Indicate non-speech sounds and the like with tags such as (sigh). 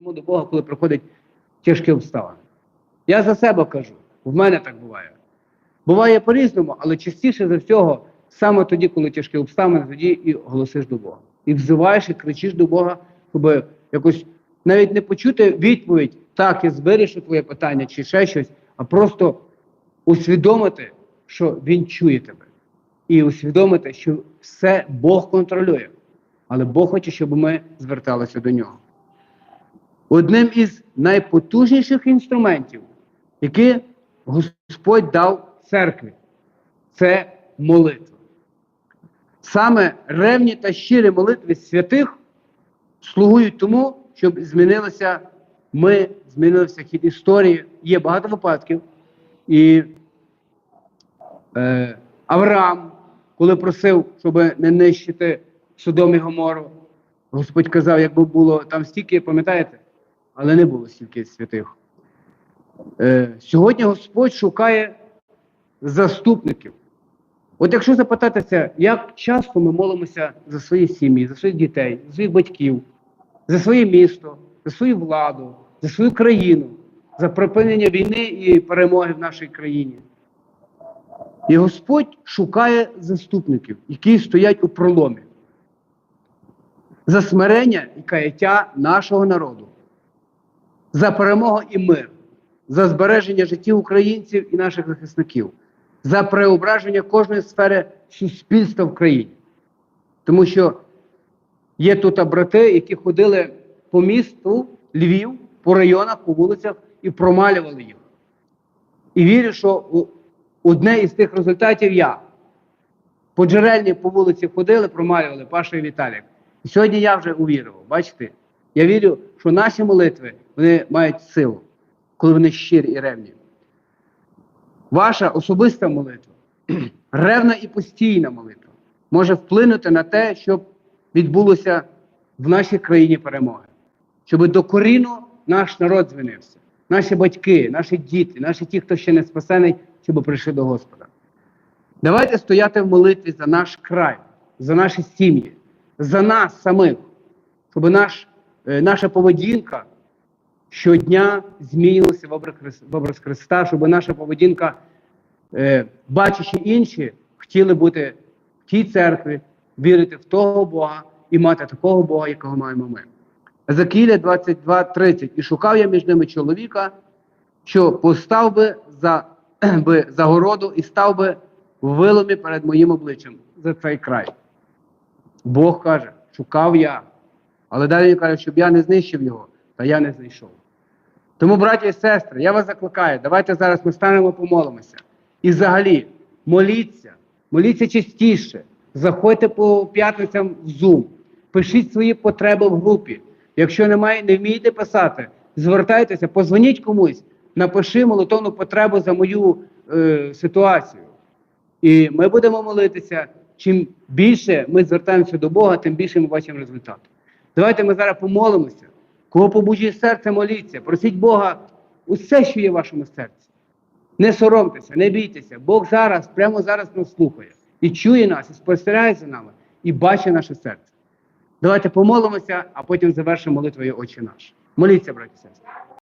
до Бога, коли приходять тяжкі обставини. Я за себе кажу, в мене так буває. Буває по-різному, але частіше за всього, саме тоді, коли тяжкі обставини, тоді і голосиш до Бога. І взиваєш, і кричиш до Бога, щоб якось навіть не почути відповідь, так, я вирішу твоє питання чи ще щось, а просто усвідомити, що Він чує тебе. І усвідомити, що все Бог контролює. Але Бог хоче, щоб ми зверталися до нього. Одним із найпотужніших інструментів, які Господь дав церкві, це молитва. Саме ревні та щирі молитви святих слугують тому, щоб змінилося ми, змінився хід історії. Є багато випадків. І е, Авраам, коли просив, щоб не нищити Содом і Гомору, Господь казав, якби було там стільки, пам'ятаєте? Але не було стільки святих. Е, сьогодні Господь шукає заступників. От якщо запитатися, як часто ми молимося за свої сім'ї, за своїх дітей, за своїх батьків, за своє місто, за свою владу, за свою країну, за припинення війни і перемоги в нашій країні. І Господь шукає заступників, які стоять у проломі. За смирення і каяття нашого народу, за перемогу і мир, за збереження життів українців і наших захисників, за преображення кожної сфери суспільства в країні. Тому що є тут брати, які ходили по місту Львів, по районах, по вулицях і промалювали їх. І вірю, що одне із тих результатів я. По джерельні по вулиці ходили, промалювали Паша і Віталік. І сьогодні я вже увірував. Бачите? Я вірю, що наші молитви вони мають силу, коли вони щирі і ревні. Ваша особиста молитва, (clears throat) ревна і постійна молитва, може вплинути на те, щоб відбулося в нашій країні перемоги, щоб докорінно наш народ звинився, наші батьки, наші діти, наші ті, хто ще не спасений, щоб прийшли до Господа. Давайте стояти в молитві за наш край, за наші сім'ї, за нас самих, щоб наш, наша поведінка щодня змінювалася в образ, Христа, щоб наша поведінка, е, бачачи інші, хотіли бути в тій церкві, вірити в того Бога і мати такого Бога, якого маємо ми. Закіля 22.30. І шукав я між ними чоловіка, що постав би за (clears throat) би загороду і став би в виломі перед моїм обличчям за цей край. Бог каже, шукав я. Але далі він каже, щоб я не знищив його, та я не знайшов. Тому, браті і сестри, я вас закликаю, давайте зараз ми станемо помолимося. І взагалі, моліться, моліться частіше, заходьте по п'ятницям в Zoom, пишіть свої потреби в групі. Якщо немає, не вмієте писати, звертайтеся, позвоніть комусь, напиши молитовну потребу за мою е, ситуацію. І ми будемо молитися. Чим більше ми звертаємося до Бога, тим більше ми бачимо результат. Давайте ми зараз помолимося. Кого побужує серце, моліться. Просіть Бога усе, що є в вашому серці. Не соромтеся, не бійтеся. Бог зараз, прямо зараз нас слухає. І чує нас, і спостерігає за нами, і бачить наше серце. Давайте помолимося, а потім завершимо молитвою очі наші. Моліться, браті сестри.